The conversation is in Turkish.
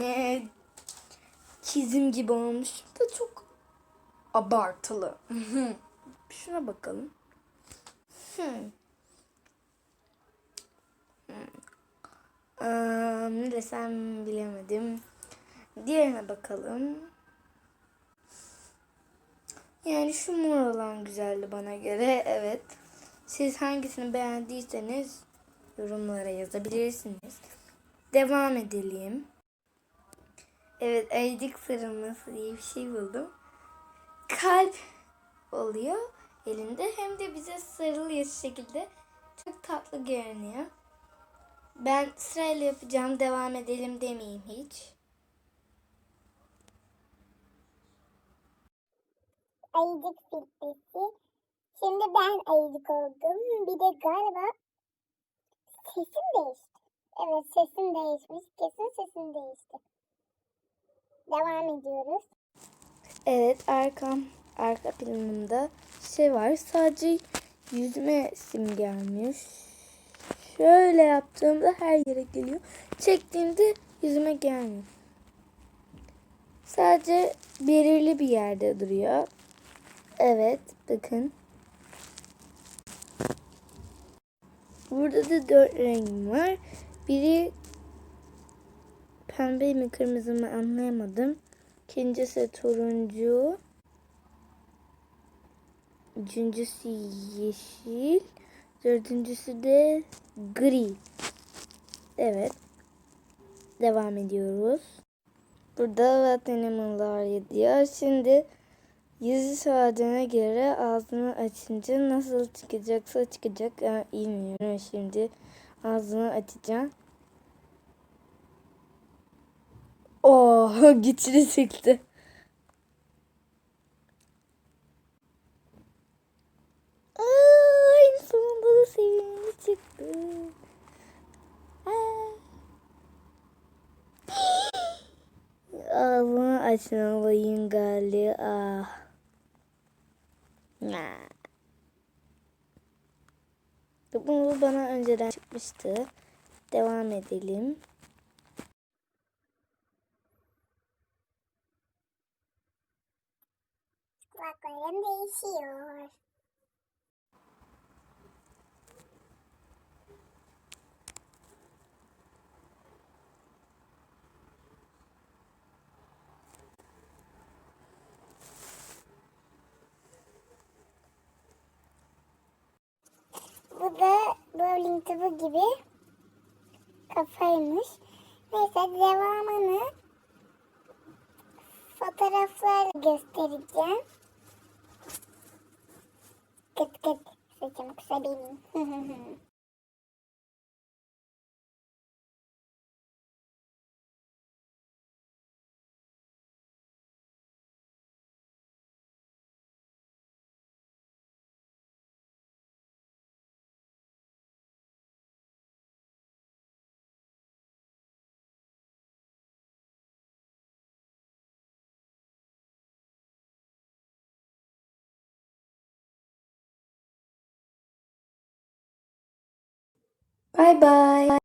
Ee, çizim gibi olmuş da çok abartılı. Şuna bakalım. Hmm. Hmm. Aa, ne desem bilemedim. Diğerine bakalım. Yani şu mor olan güzeldi bana göre. Evet. Siz hangisini beğendiyseniz yorumlara yazabilirsiniz. Devam edelim. Evet ayıcık sarılması diye bir şey buldum. Kalp oluyor elinde hem de bize sarılıyor şekilde. Çok tatlı görünüyor. Ben sırayla yapacağım. Devam edelim demeyeyim hiç. ayıcık filtresi. Şimdi ben ayıcık oldum. Bir de galiba sesim değişti. Evet sesim değişmiş. Kesin sesim değişti. Devam ediyoruz. Evet arkam arka planımda şey var. Sadece yüzüme sim gelmiş. Şöyle yaptığımda her yere geliyor. Çektiğimde yüzüme gelmiyor. Sadece belirli bir yerde duruyor. Evet bakın. Burada da dört rengim var. Biri pembe mi kırmızı mı anlayamadım. İkincisi turuncu. Üçüncüsü yeşil. Dördüncüsü de gri. Evet. Devam ediyoruz. Burada what animal'lar diyor. Şimdi yüzü saadine göre ağzını açınca nasıl çıkacaksa çıkacak. Ben bilmiyorum şimdi. Ağzını açacağım. Oh güçlü çıktı. Ay sonunda da sevimli çıktı. Aa. Ağzını açmalıyım galiba. Nah. Bu bana önceden çıkmıştı. Devam edelim. Kulaklarım değişiyor. Bu da bowling topu gibi kafaymış. Neyse devamını fotoğraflarla göstereceğim. sabi me. Bye bye.